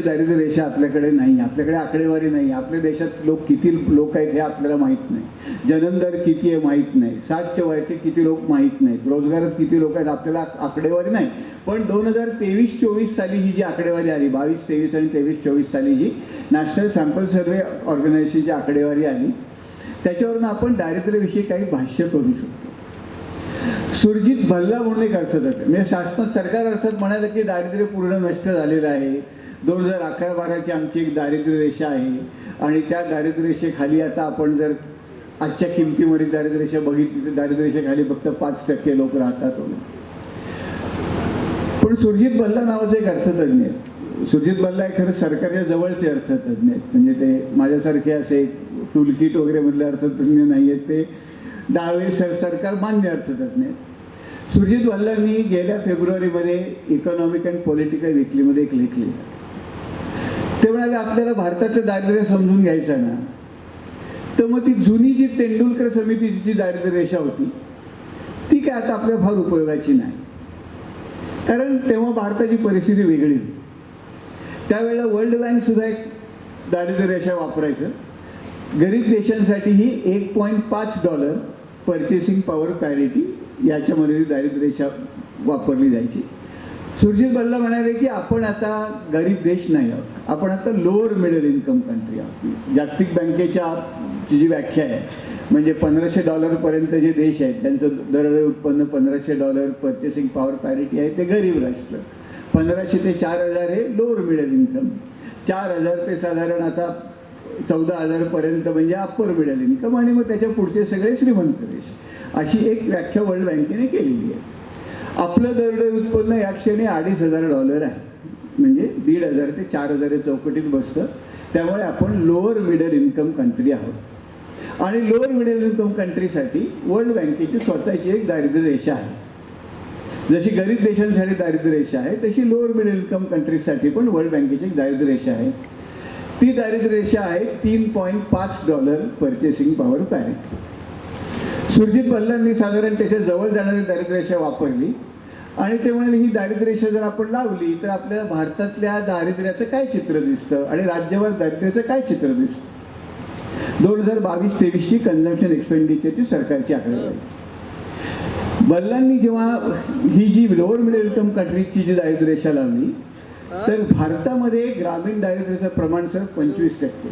दारिद्र्य रेषा आपल्याकडे नाही आपल्याकडे आकडेवारी नाही आपल्या देशात लोक किती लोक आहेत हे आपल्याला माहीत नाही. जन्मदर किती आहे माहीत नाही. साठच्या वयाचे किती लोक माहीत नाहीत. रोजगारात किती लोक आहेत आपल्याला आकडेवारी नाही. पण दोन हजार तेवीस चोवीस साली ही जी आकडेवारी आली बावीस तेवीस आणि तेवीस चोवीस साली जी नॅशनल सॅम्पल सर्वे ऑर्गनायझेशनची आकडेवारी आली त्याच्यावरून आपण दारिद्र्याविषयी काही भाष्य करू शकतो. सुरजित भल्ला म्हणून एक अर्थतज्ञ म्हणजे शासनात सरकार अर्थात म्हणाले की दारिद्र्य पूर्ण नष्ट झालेलं आहे. दोन हजार अकरा बाराची आमची एक दारिद्र्य रेषा आहे. आणि त्या दारिद्र्य रेषेखाली आता आपण जर आजच्या किमतीमध्ये दारिद्र्य रेषा बघितली तर दारिद्र्य रेषेखाली फक्त पाच टक्के लोक राहतात. पण सुरजित भल्ला नावाचं एक अर्थतज्ञ आहे. सुरजित बल्ला हे खरं सरकारच्या जवळचे अर्थतज्ञ आहेत. म्हणजे ते माझ्यासारखे असे टूलकिट वगैरे मधले अर्थतज्ञ नाही आहेत. ते डावे सर सरकार मान्य अर्थतज्ञ आहेत. सुरजित बल्लांनी गेल्या फेब्रुवारीमध्ये इकॉनॉमिक अँड पॉलिटिकल विकलीमध्ये एक लेख लिहिला ते म्हणाले आपल्याला भारताचं दारिद्र्य समजून घ्यायचं ना. तर मग ती जुनी जी तेंडुलकर समितीची जी दारिद्र्य रेषा होती ती काय आता आपल्या फार उपयोगाची नाही. कारण तेव्हा भारताची परिस्थिती वेगळी होती. त्यावेळेला वर्ल्ड बँक सुद्धा एक दारिद्र्य रेषा वापरायचं. गरीब देशांसाठीही एक पॉईंट पाच डॉलर पर्चेसिंग पॉवर पॅरिटी याच्यामध्ये ती दारिद्र्य रेषा वापरली जायची. सुरजित बल्ला म्हणाले की आपण आता गरीब देश नाही आहोत. आपण आता लोअर मिडल इन्कम कंट्री आहोत. जागतिक बँकेच्या ची जी व्याख्या आहे म्हणजे पंधराशे डॉलरपर्यंत जे देश आहेत त्यांचं दरडोई उत्पन्न पंधराशे डॉलर पर्चेसिंग पॉवर पॅरिटी आहे ते गरीब राष्ट्र. पंधराशे ते चार हजार हे लोअर मिडल इन्कम. चार हजार ते साधारण आता चौदा हजारपर्यंत म्हणजे अप्पर मिडल इन्कम आणि मग त्याच्या पुढचे सगळे श्रीमंत देश. अशी एक व्याख्या वर्ल्ड बँकेने केलेली आहे. आपलं दरडोई उत्पन्न या क्षणी अडीच हजार डॉलर आहे. म्हणजे दीड हजार ते चार हजार या चौकटीत बसतं. त्यामुळे आपण लोअर मिडल इन्कम कंट्री आहोत. आणि लोअर मिडल इन्कम कंट्रीसाठी वर्ल्ड बँकेची स्वतःची एक दारिद्र्य रेषा आहे. जशी गरीब देशांसाठी दारिद्र्य रेषा आहे तशी लोअर मिडल इन्कम कंट्रीजसाठी पण वर्ल्ड बँकेची एक दारिद्र्य रेषा आहे. ती दारिद्र्य रेषा आहे तीन पॉईंट पाच dollar purchasing power parity Surjit बल्लांनी साधारण त्याच्याजवळ जाणारी दारिद्र्यरेषा वापरली आणि ते म्हणाले ही दारिद्र्यरेषा जर आपण लावली तर आपल्याला भारतातल्या दारिद्र्याचं काय चित्र दिसतं आणि राज्यावर दारिद्र्याचं काय चित्र दिसतं? दोन हजार बावीस तेवीसची कन्झम्पशन एक्सपेंडिचरची सरकारची आकडेवारी. बल्लांनी जेव्हा ही जी लोअर मिडल इन्कम कंट्रीजची जी दारिद्र्य रेषा लावली तर भारतामध्ये ग्रामीण दारिद्र्याचं प्रमाण सर पंचवीस टक्के.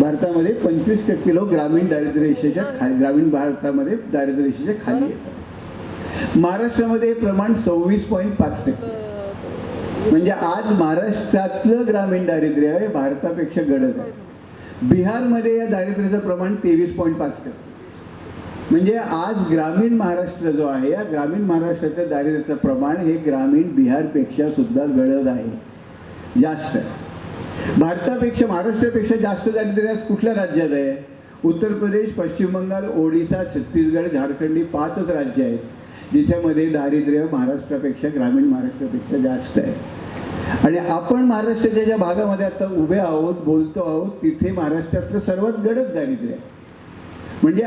भारतामध्ये पंचवीस टक्के लोक ग्रामीण दारिद्र्य रेषेच्या खाली ग्रामीण भारतामध्ये दारिद्र्य रेषेच्या खाली येतात. महाराष्ट्रामध्ये हे प्रमाण सव्वीस पॉईंट पाच टक्के. म्हणजे आज महाराष्ट्रातलं ग्रामीण दारिद्र्य हे भारतापेक्षा गडद आहे. बिहारमध्ये या दारिद्र्याचं प्रमाण तेवीस पॉईंट पाच टक्के. म्हणजे आज ग्रामीण महाराष्ट्र जो आहे या ग्रामीण महाराष्ट्राच्या दारिद्र्याचं प्रमाण हे ग्रामीण बिहारपेक्षा सुद्धा गडद आहे. जास्त. भारतापेक्षा महाराष्ट्रापेक्षा जास्त दारिद्र्य आज कुठल्या राज्यात आहे? उत्तर प्रदेश पश्चिम बंगाल ओडिसा छत्तीसगड झारखंड ही पाचच राज्य आहेत जिच्यामध्ये दारिद्र्य महाराष्ट्रापेक्षा ग्रामीण महाराष्ट्रापेक्षा जास्त आहे. आणि आपण महाराष्ट्राच्या ज्या भागामध्ये आता उभे आहोत बोलतो आहोत तिथे महाराष्ट्रातलं सर्वात गडद दारिद्र्य आहे. म्हणजे